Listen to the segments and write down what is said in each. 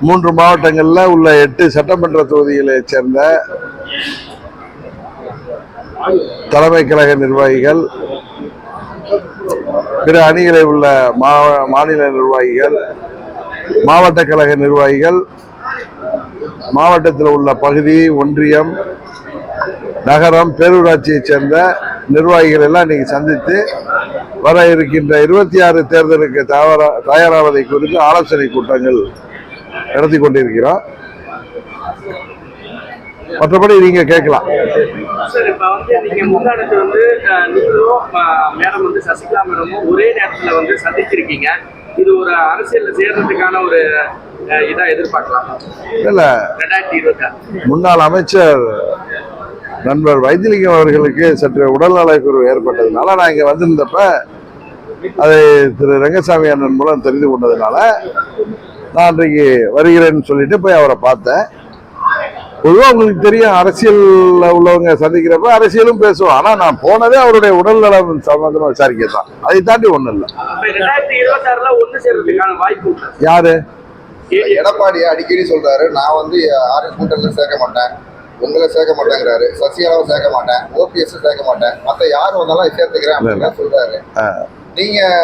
மூன்று மாவட்டங்களில் உள்ள எட்டு சட்டமன்ற தொகுதிகளை சேர்ந்த தலைமை கழக நிர்வாகிகள் பிற அணிகளில் உள்ள மாநில நிர்வாகிகள் மாவட்ட கழக நிர்வாகிகள் மாவட்டத்தில் உள்ள பகுதி ஒன்றியம் நகரம் பேரூராட்சியைச் சேர்ந்த நிர்வாகிகள் எல்லாம் இன்னைக்கு சந்தித்து வர இருக்கின்ற இருபத்தி ஆறு தேர்தலுக்கு தயாரா- தயாராவதை குறித்து ஆலோசனை கூட்டங்கள் நடத்தி கொண்டிருக்கிறோம். மற்றபடி நீங்க கேட்கலாம். சார் இப்ப வந்து நீங்க முந்தானத்து வந்து அஹ், நீங்களும் அஹ், மேடம் வந்து சசிகலா மேடமும் ஒரே நேரத்துல வந்து சந்திச்சிருக்கீங்க. இது ஒரு அரசியல்ல சேர்றதுக்கான ஒரு இதா எதிர்பார்க்கலாம். இல்ல. ரெண்டாயிரத்தி இருபத்தி முன்னாள் அமைச்சர் நண்பர் வைத்திலிங்கம் அவர்களுக்கு சற்று உடல்நலக்குறைவு ஏற்பட்டதுனால நான் இங்க வந்திருந்தப்ப அதை திரு ரங்கசாமி அண்ணன் மூலம் தெரிந்து கொண்டதுனால நான் அன்றைக்கு வருகிறேன்னு சொல்லிட்டு போய் அவரை பார்த்தேன். பொதுவாக உங்களுக்கு தெரியும் அரசியல்ல உள்ளவங்க சந்திக்கிறப்ப அரசியலும் பேசுவோம். ஆனா நான் போனதே அவருடைய உடல்நலம் சம்பந்தமா விசாரிக்க தான் அதை தாண்டி ஒண்ணும் இல்லை. யாரு? எடப்பாடி அடிக்கடி சொல்றாரு. நான் வந்து யாரும் கூட்டத்துல சேர்க்க மாட்டேன். உங்களை சேர்க்க மாட்டேங்கிறாரு. சசிகலாவை சேர்க்க மாட்டேன். ஓபிஎஸ் சேர்க்க மாட்டேன். மத்த யார் வந்தாலும் சேர்த்துக்கிறேன் அப்படின்னு சொல்றாரு. நீங்க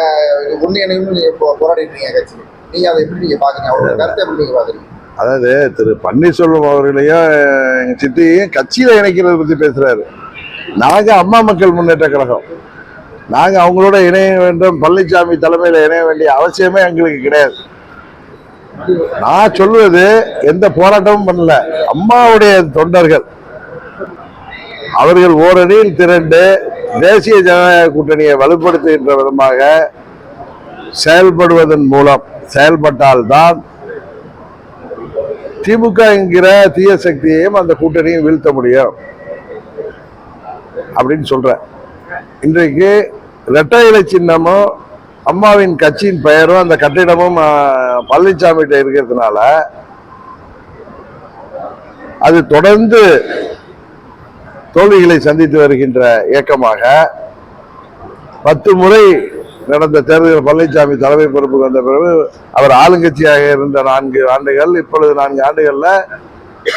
உண்மையினும் நீங்க போ- போராடிட்டு இருக்கீங்க கட்சி நீங்க அதை எப்படி நீங்க பாக்குறீங்க? அவரோட கருத்தை எப்படி நீங்க பாக்குறீங்க? அதாவது திரு பன்னீர்செல்வம் அவர்களையும் எங்க சித்தியையும் கட்சியில இணைக்கிறத பத்தி பேசுறாரு. நாங்க அம்மா மக்கள் முன்னேற்ற கழகம். நாங்க அவங்களோட இணைய வேண்டும். பழனிசாமி தலைமையில இணைய வேண்டிய அவசியமே எங்களுக்கு கிடையாது. நான் சொல்வது எந்த போராட்டமும் பண்ணல. அம்மாவுடைய தொண்டர்கள். அவர்கள் ஓரணியில் திரண்டு தேசிய ஜனநாயக கூட்டணியை வலுப்படுத்துகின்ற விதமாக செயல்படுவதன் மூலம் செயல்பட்டால்தான் திமுக என்கிற தீய சக்தியையும் அந்த கூட்டணியும் வீழ்த்த முடியும் அப்படின்னு சொல்றேன். இன்றைக்கு இரட்டை இலை சின்னமும் அம்மாவின் கட்சியின் பெயரும் அந்த கட்டிடமும் ஆஹ், பழனிசாமிகிட்ட இருக்கிறதுனால அது தொடர்ந்து தோல்விகளை சந்தித்து வருகின்ற இயக்கமாக பத்து முறை நடந்த தேர்தலில் பழனிசாமி தலைமை பொறுப்புக்கு வந்த பிறகு அவர் ஆளுங்கட்சியாக இருந்த நான்கு ஆண்டுகள் இப்பொழுது நான்கு ஆண்டுகளில்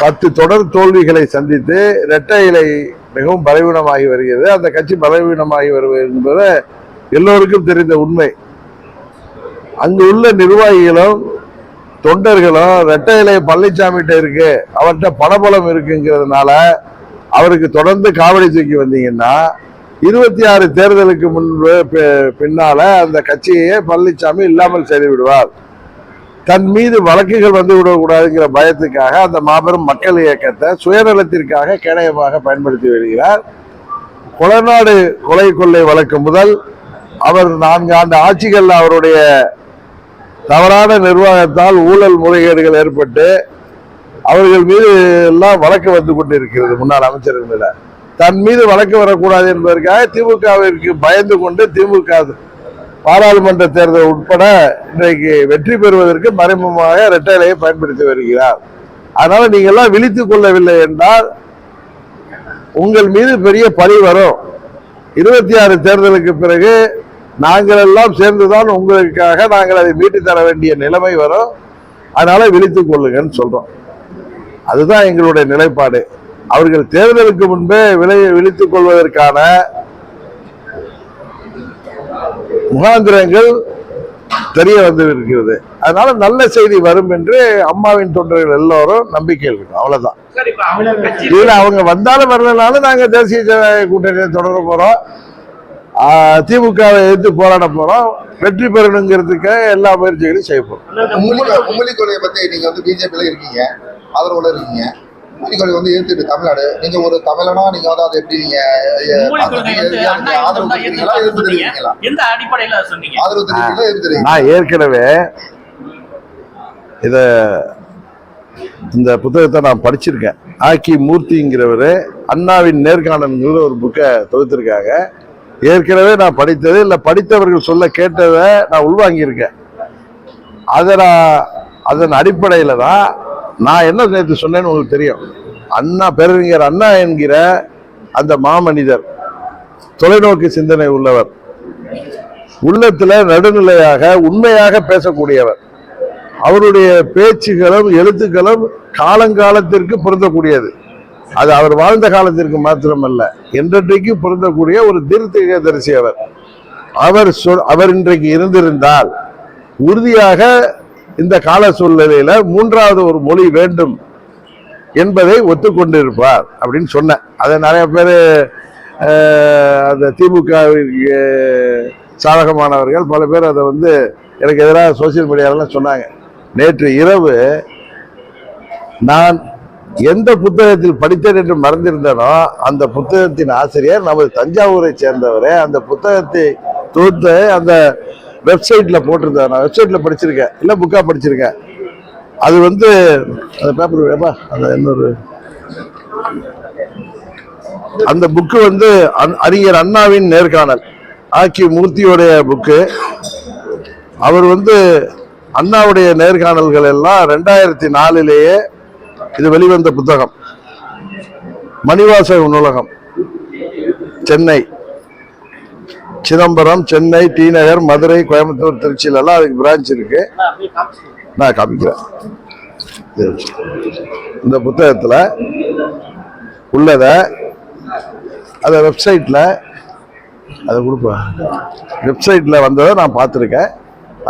பத்து தொடர் தோல்விகளை சந்தித்து இரட்டை இலை மிகவும் பலவீனமாகி வருகிறது. அந்த கட்சி பலவீனமாகி வருவது என்பது எல்லோருக்கும் தெரிந்த உண்மை. அங்கு உள்ள நிர்வாகிகளும் தொண்டர்களும் இரட்டை இலை பழனிசாமிகிட்ட இருக்கு அவர்கிட்ட பணபலம் இருக்குங்கிறதுனால அவருக்கு தொடர்ந்து காவடி தூக்கி வந்தீங்கன்னா இருபத்தி ஆறு தேர்தலுக்கு முன்பு பி- பின்னால அந்த கட்சியை பழனிசாமி இல்லாமல் செய்து விடுவார். தன் மீது வழக்குகள் வந்து விடக்கூடாதுங்கிற பயத்துக்காக அந்த மாபெரும் மக்கள் இயக்கத்தை சுயநலத்திற்காக கேடயமாக பயன்படுத்தி வருகிறார். கொலநாடு கொலை கொள்ளை வழக்கு முதல் அவர் நான்கு ஆண்டு ஆட்சிகளில் அவருடைய தவறான நிர்வாகத்தால் ஊழல் முறைகேடுகள் ஏற்பட்டு அவர்கள் மீது எல்லாம் வழக்கு வந்து கொண்டிருக்கிறது முன்னாள் அமைச்சர்கள் மேல. தன் மீது வழக்கு வரக்கூடாது என்பதற்காக திமுகவிற்கு பயந்து கொண்டு திமுக பாராளுமன்ற தேர்தல் உட்பட இன்றைக்கு வெற்றி பெறுவதற்கு மறைமுகமாக இரட்டைலையை பயன்படுத்தி வருகிறார். அதனால நீங்க எல்லாம் விழித்துக் கொள்ளவில்லை என்றால் உங்கள் மீது பெரிய பழி வரும். இருபத்தி ஆறு தேர்தலுக்கு பிறகு நாங்கள் எல்லாம் சேர்ந்துதான் உங்களுக்காக நாங்கள் அதை மீட்டு தர வேண்டிய நிலைமை வரும். அதனால விழித்துக் கொள்ளுங்கன்னு சொல்றோம். அதுதான் எங்களுடைய நிலைப்பாடு. அவர்கள் தேர்தலுக்கு முன்பே விலையை விழித்துக் கொள்வதற்கான முகாந்திரங்கள் தெரிய வந்து இருக்கிறது அதனால நல்ல செய்தி வரும் என்று அம்மாவின் தொண்டர்கள் எல்லோரும் நம்பிக்கை இருக்கும் அவ்வளவுதான். அவங்க இதுல அவங்க வந்தாலும் வரலனாலும் நாங்க தேசிய ஜனநாயக கூட்டணியை தொடர போறோம். ஆஹ் திமுகவை எதிர்த்து போராட போறோம். வெற்றி பெறணுங்கிறதுக்கு எல்லா முயற்சிகளையும் செய்ய போறோம். பத்தி நீங்க வந்து பிஜேபியில இருக்கீங்க. ஆதரவுல இருக்கீங்க. கொலை வந்து எதிர்த்துட்டு தமிழ்நாடு. நீங்க ஒரு தமிழனா நீங்க வந்து அதை எப்படி நீங்க மூலிகை ஆதரவு தெரிவிக்கிறீங்களா சொன்னீங்க? தெரிவிக்கிறீங்களா? எந்த அடிப்படையில சொன்னீங்க? ஆதரவு தெரிவிக்கிறீங்களா நான் ஏற்கனவே இத இந்த புத்தகத்தை நான் படிச்சிருக்கேன். ஆக்கி மூர்த்திங்கிறவர் அண்ணாவின் நேர்காணல்ங்கிற ஒரு புக்கை தொகுத்திருக்காங்க. ஏற்கனவே நான் படித்தது இல்லை படித்தவர்கள் சொல்ல கேட்டதை நான் உள்வாங்கியிருக்கேன். அதை நான் அதன் அடிப்படையில் தான் நான் என்ன நேற்று சொன்னேன்னு உங்களுக்கு தெரியும். அண்ணா பேரறிஞர் அண்ணா என்கிற அந்த மாமனிதர் தொலைநோக்கு சிந்தனை உள்ளவர் உள்ளத்தில் நடுநிலையாக உண்மையாக பேசக்கூடியவர். அவருடைய பேச்சுகளும் எழுத்துக்களும் காலங்காலத்திற்கு பொருந்தக்கூடியது. அது அவர் வாழ்ந்த காலத்திற்கு மாத்திரமல்ல என்றைக்கு பொருந்தக்கூடிய ஒரு தீர்த்ததரிசி அவர். அவர் சொ அவர் இன்றைக்கு இருந்திருந்தால் உறுதியாக இந்த கால சூழ்நிலையில மூன்றாவது ஒரு மொழி வேண்டும் என்பதை ஒத்துக்கொண்டிருப்பார் அப்படின்னு சொன்னேன். அதை நிறைய பேர் அந்த திமுக சாதகமானவர்கள் பல பேர் அதை வந்து எனக்கு எதிராக சோசியல் மீடியாலலாம் சொன்னாங்க. நேற்று இரவு நான் எந்த புத்தகத்தில் படித்தேன் என்று மறந்திருந்தனோ அந்த புத்தகத்தின் ஆசிரியர் நமது தஞ்சாவூரை சேர்ந்தவரே. அந்த புத்தகத்தை தொகுத்து அந்த வெப்சைட்டில் போட்டிருந்தேன். நான் வெப்சைட்டில் படிச்சிருக்கேன். இல்லை புக்காக படிச்சிருக்கேன். அது வந்து அந்த பேப்பர் வேப்பா அந்த இன்னொரு அந்த புக்கு வந்து அந் அறிஞர் அண்ணாவின் நேர்காணல். ஆக்கி மூர்த்தியோடைய புக்கு அவர் வந்து அண்ணாவுடைய நேர்காணல்கள் எல்லாம் ரெண்டாயிரத்தி நாலிலேயே இது வெளிவந்த புத்தகம். மணிவாசக நூலகம். சென்னை. சிதம்பரம் சென்னை டி நகர் மதுரை கோயம்புத்தூர் திருச்சியில எல்லாம் அதுக்கு பிரான்ச் இருக்கு. நான் காமிக்கிறேன். இந்த புத்தகத்தில் உள்ளத அதை வெப்சைட்டில் அதை கொடுப்பா. வெப்சைட்டில் வந்ததை நான் பார்த்துருக்கேன்.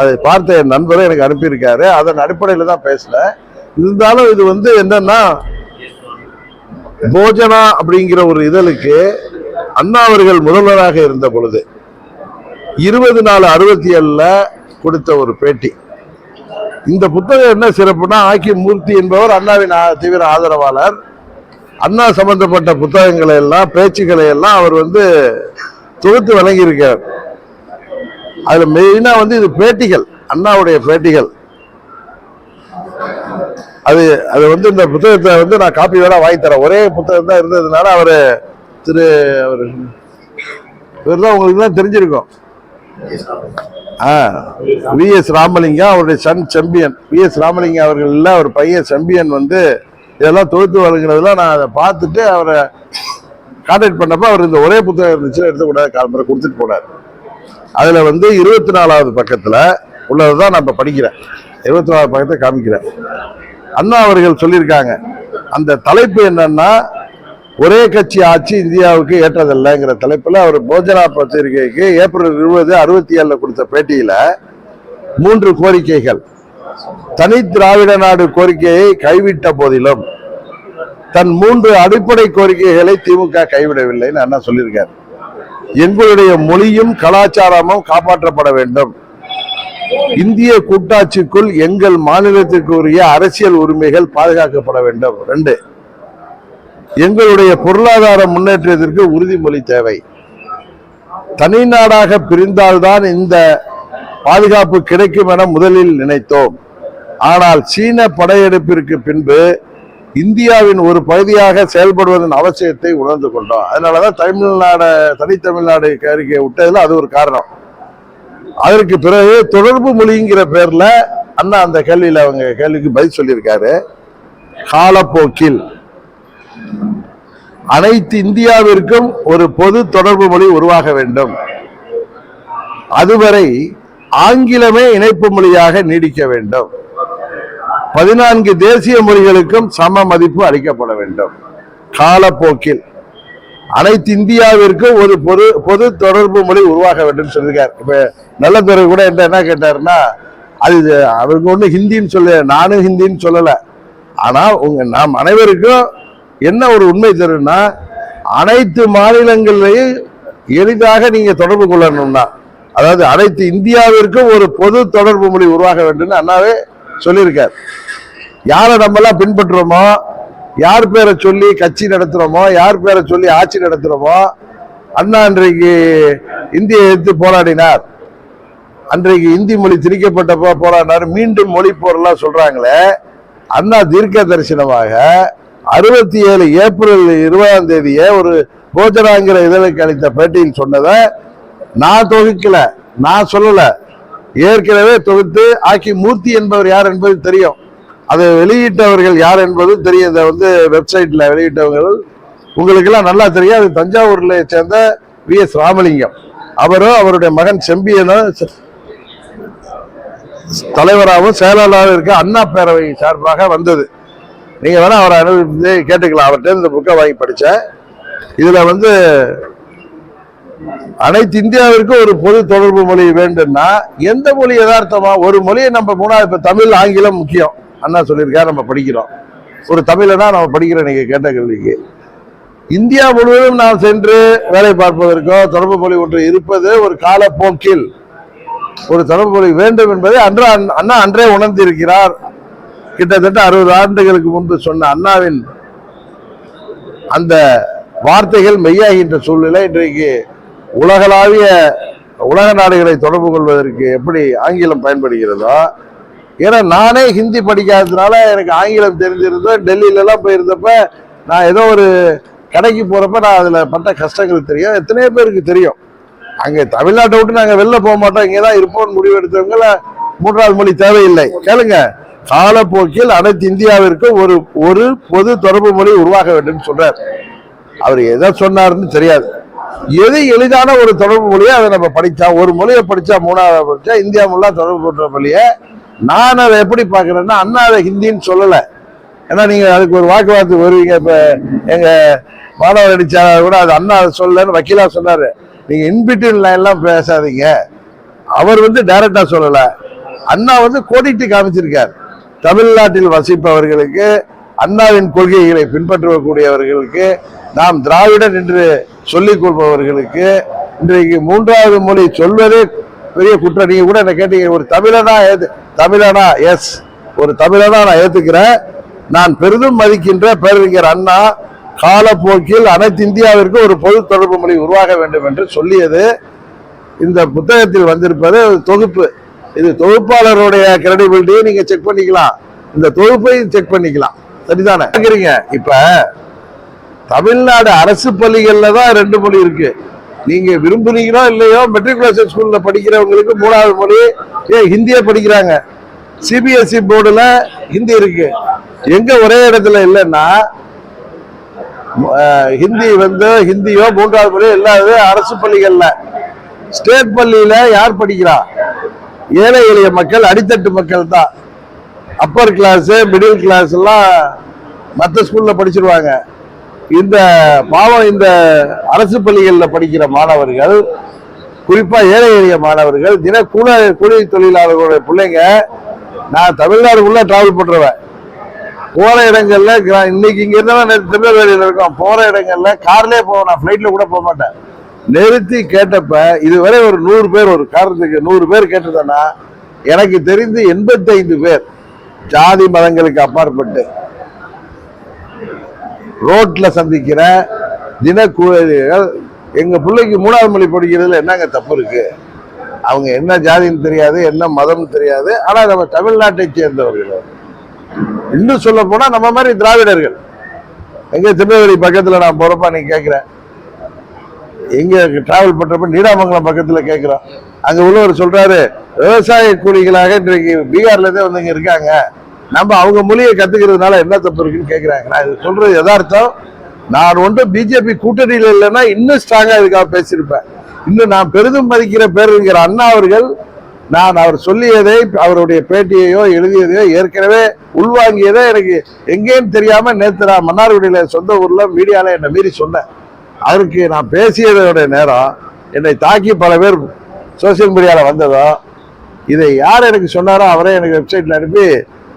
அதை பார்த்த என் நண்பரும் எனக்கு அனுப்பியிருக்காரு. அதன் அடிப்படையில் தான் பேசல. இருந்தாலும் இது வந்து என்னன்னா போஜனா அப்படிங்கிற ஒரு இதழுக்கு அண்ணா அவர்கள் முதல்வராக இருந்த பொழுது இருபது நாலு அறுபத்தி ஏழுல கொடுத்த ஒரு பேட்டி. இந்த புத்தகம் என்ன சிறப்புனா ஆக்கி மூர்த்தி என்பவர் அண்ணாவின் தீவிர ஆதரவாளர். அண்ணா சம்பந்தப்பட்ட புத்தகங்களை எல்லாம் பேச்சுக்களை எல்லாம் அவர் வந்து தொகுத்து வழங்கியிருக்கார் அதுல மெயினா வந்து இது பேட்டிகள் அண்ணாவுடைய பேட்டிகள். அது அது வந்து இந்த புத்தகத்தை வந்து நான் காப்பி வேற வாங்கி தரேன். ஒரே புத்தகம் தான் இருந்ததுனால அவர் திரு அவர் இவர் தான் உங்களுக்கு தான் தெரிஞ்சிருக்கும். வி எஸ் ராமலிங்கம் அவருடைய son Sembian. V S Ramalingam அவர்கள் அவர் பையன் செம்பியன் வந்து இதெல்லாம் தொகுத்து வழங்குனதுல நான் அதை பார்த்துட்டு அவரை கான்டாக்ட் பண்ணப்போ அவர் இந்த ஒரே புத்தகம் இருந்துச்சு எடுத்துக்கூடாது கூட காலம்பரை கொடுத்துட்டு போனார். அதில் வந்து இருபத்தி நாலாவது பக்கத்துல உள்ளதுதான் நான் இப்போ படிக்கிறேன். இருபத்தி நாலாவது பக்கத்தை காமிக்கிறேன். அண்ணா அவர்கள் சொல்லியிருக்காங்க அந்த தலைப்பு என்னன்னா ஒரே கட்சி ஆட்சி இந்தியாவுக்கு ஏற்றதில்லைங்கிற தலைப்பில் அவர் போஜனா பத்திரிகைக்கு ஏப்ரல் இருபது அறுபத்தி ஏழில் கொடுத்த பேட்டியில் மூன்று கோரிக்கைகள். தனி திராவிட நாடு கோரிக்கையை கைவிட்ட போதிலும் தன் மூன்று அடிப்படை கோரிக்கைகளை திமுக கைவிடவில்லைன்னு அண்ணா சொல்லியிருக்காரு. எங்களுடைய மொழியும் கலாச்சாரமும் காப்பாற்றப்பட வேண்டும். இந்திய கூட்டாட்சிக்குள் எங்கள் மாநிலத்திற்குரிய அரசியல் உரிமைகள் பாதுகாக்கப்பட வேண்டும். ரெண்டு எங்களுடைய பொருளாதார முன்னேற்றத்திற்கு உறுதிமொழி தேவை. தனி நாடாக பிரிந்தால்தான் இந்த பாதுகாப்பு கிடைக்கும் என முதலில் நினைத்தோம். ஆனால் சீன படையெடுப்பிற்கு பின்பு இந்தியாவின் ஒரு பகுதியாக செயல்படுவதன் அவசியத்தை உணர்ந்து கொண்டோம். அதனாலதான் தமிழ்நாடு தனித்தமிழ்நாடு அறிக்கையை விட்டதில் அது ஒரு காரணம். அதற்கு பிறகு தொடர்பு மொழிங்கிற பேரில் அண்ணா அந்த கேள்வியில் அவங்க கேள்விக்கு பதில் சொல்லியிருக்காரு. காலப்போக்கில் அனைத்து இந்தியாவிற்கும் ஒரு பொது தொடர்பு மொழி உருவாக வேண்டும். அதுவரை ஆங்கிலமே இணைப்பு மொழியாக நீடிக்க வேண்டும். பதினான்கு தேசிய மொழிகளுக்கும் சம மதிப்பு அளிக்கப்பட வேண்டும். காலப்போக்கில் அனைத்து இந்தியாவிற்கும் ஒரு பொது பொது தொடர்பு மொழி உருவாக வேண்டும் சொல்லியிருக்கார். இப்ப நல்ல பிறகு கூட என்ன என்ன கேட்டாருன்னா அது இது அவருக்கு ஒன்றும் ஹிந்தின்னு சொல்ல நானும் ஹிந்தின்னு சொல்லலை. ஆனால் உங்க நாம் அனைவருக்கும் என்ன ஒரு உண்மை தெரியும்னா அனைத்து மாநிலங்களிலையும் எளிதாக நீங்க தொடர்பு கொள்ளணும்னா அதாவது அனைத்து இந்தியாவிற்கும் ஒரு பொது தொடர்பு மொழி உருவாக வேண்டும்னு அண்ணாவே சொல்லியிருக்கார். யாரை நம்மலாம் பின்பற்றுறோமோ யார் பேரை சொல்லி கட்சி நடத்துகிறோமோ யார் பேரை சொல்லி ஆட்சி நடத்துகிறோமோ அண்ணா அன்றைக்கு இந்தியை எதிர்த்து போராடினார். அன்றைக்கு இந்தி மொழி திணிக்கப்பட்டப்போ போராடினார். மீண்டும் மொழி போரெல்லாம் சொல்கிறாங்களே அண்ணா தீர்க்க தரிசனமாக அறுபத்தி ஏழு ஏப்ரல் இருபதாம் தேதியே ஒரு கோஜராங்கிற இதழுக்கு அளித்த பேட்டியில் சொன்னதை நான் தொகுக்கல நான் சொல்லல. ஏற்கனவே தொகுத்து ஆக்கி மூர்த்தி என்பவர் யார் என்பது தெரியும். அதை வெளியிட்டவர்கள் யார் என்பதும் தெரியும். இதை வந்து வெப்சைட்டில் வெளியிட்டவர்கள் உங்களுக்கெல்லாம் நல்லா தெரியும். அது தஞ்சாவூரில் சேர்ந்த வி எஸ் ராமலிங்கம். அவரும் அவருடைய மகன் செம்பியனும் தலைவராகவும் செயலாளராகவும் இருக்க அண்ணா பேரவை சார்பாக வந்தது. நீங்கள் வேணால் அவரை அனுபவித்து கேட்டுக்கலாம். அவர்கிட்ட இந்த புக்கை வாங்கி படித்தேன் இதில் வந்து அனைத்து இந்தியாவிற்கும் ஒரு பொது தொடர்பு மொழி வேண்டும்னா எந்த மொழி யதார்த்தமாக ஒரு மொழியை நம்ம மூணாவது இப்போ தமிழ் ஆங்கிலம் முக்கியம். அண்ணா சொல்லியிருக்கா நம்ம படிக்கிறோம். ஒரு தமிழனா நம்ம படிக்கிறோம் நீங்கள் கேட்ட கேள்விக்கு. இந்தியா முழுவதும் நாம் சென்று வேலை பார்ப்பதற்கோ தொடர்பு மொழி ஒன்று இருப்பது ஒரு காலப்போக்கில் ஒரு தொடர்பு மொழி வேண்டும் என்பதை அன்றா அண்ணா அன்றே உணர்ந்திருக்கிறார். கிட்டத்தட்ட அறுபது ஆண்டுகளுக்கு முன்பு சொன்ன அண்ணாவின் அந்த வார்த்தைகள் மெய்யாகின்ற சூழ்நிலை இன்றைக்கு உலகளாவிய உலக நாடுகளை தொடர்பு கொள்வதற்கு எப்படி ஆங்கிலம் பயன்படுகிறதோ ஏன்னா நானே ஹிந்தி படிக்காததுனால எனக்கு ஆங்கிலம் தெரிஞ்சிருந்தோம் டெல்லியிலலாம் போயிருந்தப்ப நான் ஏதோ ஒரு கடைக்கு போகிறப்ப நான் அதில் பட்ட கஷ்டங்கள் தெரியும் எத்தனையோ பேருக்கு தெரியும். அங்கே தமிழ்நாட்டை விட்டு நாங்கள் வெளில போக மாட்டோம் இங்கே தான் இருப்போம்னு முடிவு எடுத்தவங்கள மூன்றாவது மொழி தேவையில்லை. கேளுங்க. காலப்போக்கில் அனைத்து இந்தியாவிற்கும் ஒரு ஒரு பொது தொடர்பு மொழி உருவாக வேண்டும் சொல்றார். அவர் எதை சொன்னார்னு தெரியாது. எது எளிதான ஒரு தொடர்பு மொழியோ அதை நம்ம படித்தா ஒரு மொழியை படித்தா மூணாவது படித்தா இந்தியா முல்லா தொடர்பு பண்ற மொழியை நான் அதை எப்படி பார்க்குறேன்னா அண்ணா அதை ஹிந்தின்னு சொல்லலை. ஏன்னா நீங்கள் அதுக்கு ஒரு வாக்குவாதத்துக்கு வருவீங்க. இப்போ எங்கள் மாணவர் அடிச்சாளர் கூட அது அண்ணா அதை சொல்லலைன்னு வக்கீலாக சொன்னார். நீங்கள் இன்பிட்வீன் லைன்லாம் பேசாதீங்க. அவர் வந்து டைரக்டா சொல்லலை. அண்ணா வந்து கோடிட்டு காமிச்சிருக்கார். தமிழ்நாட்டில் வசிப்பவர்களுக்கு அண்ணாவின் கொள்கைகளை பின்பற்றக்கூடியவர்களுக்கு நாம் திராவிடன் என்று சொல்லிக் கொள்பவர்களுக்கு இன்றைக்கு மூன்றாவது மொழி சொல்வதே பெரிய குற்றம். நீங்க கூட என்ன கேட்டீங்க ஒரு தமிழனா ஏத்து தமிழனா எஸ் ஒரு தமிழனா நான் ஏத்துக்கிறேன். நான் பெரிதும் மதிக்கின்ற பேரறிஞர் அண்ணா காலப்போக்கில் அனைத்து இந்தியாவிற்கு ஒரு பொது தொடர்பு மொழி உருவாக வேண்டும் என்று சொல்லியது. இந்த புத்தகத்தில் வந்திருப்பது தொகுப்பு. இது தொகுப்பாளருடைய கிரெடிபிலிட்டியை நீங்க செக் பண்ணிக்கலாம். இந்த தொகுப்பையும் செக் பண்ணிக்கலாம். சரிதானே? கேக்குறீங்க? இப்ப தமிழ்நாடு அரசு பள்ளிகள்ல தான் ரெண்டு மொழி இருக்கு. நீங்க விரும்புனீங்களோ இல்லையோ மெட்ரிகுலேஷன் ஸ்கூல்ல படிக்கிறவங்களுக்கு மூணாவது மொழி. ஏன் ஹிந்தியே படிக்கிறாங்க. சிபிஎஸ்இ போர்டுல ஹிந்தி இருக்கு. எங்க ஒரே இடத்துல இல்லைன்னா ஹிந்தி வந்து ஹிந்தியோ மூன்றாவது மொழியோ இல்லாதது அரசு பள்ளிகள்ல. ஸ்டேட் பள்ளியில யார் படிக்கிறா? ஏழை எளிய மக்கள் அடித்தட்டு மக்கள் தான். அப்பர் கிளாஸு மிடில் கிளாஸ் எல்லாம் மற்ற ஸ்கூலில் படிச்சிருவாங்க. இந்த பாவம் இந்த அரசு பள்ளிகளில் படிக்கிற மாணவர்கள் குறிப்பாக ஏழை எளிய மாணவர்கள் தின கூட கூலி தொழிலாளர்களுடைய பிள்ளைங்க நான் தமிழ்நாடுக்குள்ளே ட்ராவல் டிராவல் போகிற இடங்களில் இடங்கள்ல இன்னைக்கு இங்கே இருந்தாலும் நேற்று இருக்கோம். போகிற இடங்களில் கார்லேயே போவேன். நான் ஃப்ளைட்டில் கூட போக மாட்டேன். நிறுத்தி கேட்டப்ப இதுவரை ஒரு நூறு பேர் ஒரு காரணத்துக்கு நூறு பேர் கேட்டதுன்னா எனக்கு தெரிந்து எண்பத்தைந்து பேர் ஜாதி மதங்களுக்கு அப்பாற்பட்டு ரோட்ல சந்திக்கிற தினக்கூலிகள் எங்க பிள்ளைக்கு மூணாவது மொழி படிக்கிறதுல என்னங்க தப்பு இருக்கு? அவங்க என்ன ஜாதின்னு தெரியாது என்ன மதம்னு தெரியாது ஆனா நம்ம தமிழ்நாட்டை சேர்ந்தவர்கள். இன்னும் சொல்ல போனா நம்ம மாதிரி திராவிடர்கள். எங்க திருநெல்வேலி பக்கத்துல நான் போறப்ப நீ கேட்கிறேன் எங்கே டிராவல் பண்ணுறப்ப நீடாமங்கலம் பக்கத்தில் கேட்குறோம் அங்கே உள்ளவர் சொல்கிறாரு விவசாய கூலிகளாக இன்றைக்கு பீகார்லேருந்தே வந்து இங்கே இருக்காங்க. நம்ம அவங்க மொழியை கற்றுக்கிறதுனால என்ன தப்பு இருக்குன்னு கேட்குறாங்க நான் இது சொல்கிறது யதார்த்தம். நான் ஒன்றும் பிஜேபி கூட்டணியில் இல்லைன்னா இன்னும் ஸ்ட்ராங்காக இதுக்காக பேசியிருப்பேன். இன்னும் நான் பெரிதும் மதிக்கிற பேருங்கிற அண்ணா அவர்கள் நான் அவர் சொல்லியதை அவருடைய பேட்டியையோ எழுதியதையோ ஏற்கனவே உள்வாங்கியதை எனக்கு எங்கேன்னு தெரியாமல் நேற்று நான் மன்னார்குடியில் சொந்த ஊரில் மீடியாவில் என்னை மீறி சொன்னேன். அதற்கு நான் பேசியதோட நேரம் என்னை தாக்கி பல பேர் சோசியல் மீடியால வந்ததோ? இதை யார் எனக்கு சொன்னாரோ அவரே எனக்கு வெப்சைட்ல அனுப்பி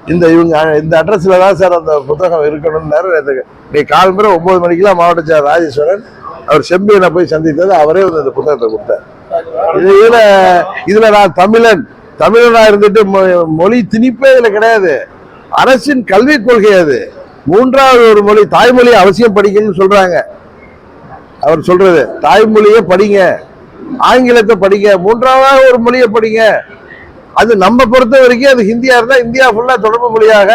இந்த இவங்க இந்த அட்ரஸ்ல தான் சார் அந்த புத்தகம் இருக்கணும்னு நீ காலம்புற ஒன்பது மணிக்கெல்லாம் மாவட்ட சார் ராஜேஸ்வரன் அவர் செம்பியனை போய் சந்தித்தது அவரே வந்து இந்த புத்தகத்தை கொடுத்தார். இது இதுல இதுல நான் தமிழன் தமிழனா இருந்துட்டு மொ- மொழி திணிப்பே இதுல கிடையாது. அரசின் கல்விக் கொள்கை அது. மூன்றாவது ஒரு மொழி தாய்மொழி அவசியம் படிக்கணும்னு சொல்றாங்க. அவர் சொல்றது தாய்மொழியை படிங்க ஆங்கிலத்தை படிங்க மூன்றாவது ஒரு மொழியை படிங்க. அது நம்ம பொறுத்த வரைக்கும் அது ஹிந்தியா இருந்தால் இந்தியா ஃபுல்லா தொடர்பு மொழியாக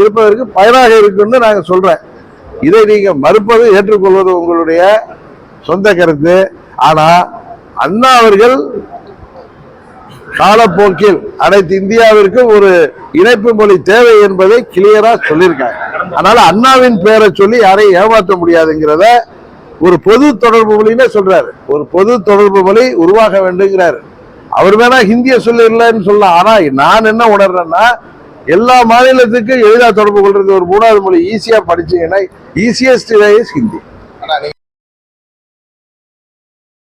இருப்பதற்கு பயனாக இருக்குன்னு நாங்கள் சொல்றேன். இதை நீங்கள் மறுப்பது ஏற்றுக்கொள்வது உங்களுடைய சொந்த கருத்து. ஆனால் அண்ணா அவர்கள் காலப்போக்கில் அனைத்து இந்தியாவிற்கும் ஒரு இணைப்பு மொழி தேவை என்பதை கிளியரா சொல்லியிருக்காங்க. அதனால அண்ணாவின் பெயரை சொல்லி யாரையும் ஏமாற்ற முடியாதுங்கிறத ஒரு பொது தொடர்பு மொழின்னே சொல்றாரு. ஒரு பொது தொடர்பு மொழி உருவாக வேண்டுங்கிறாரு. அவர் வேணா ஹிந்தியை இல்லைன்னு சொல்லலாம். ஆனா நான் என்ன உணர்றேன்னா எல்லா மாநிலத்துக்கும் எளிதாக தொடர்பு கொள்றது ஒரு மூணாவது மொழி ஈஸியா படிச்சீங்கன்னா ஈஸியஸ்ட் வே இஸ் ஹிந்தி. ஆனா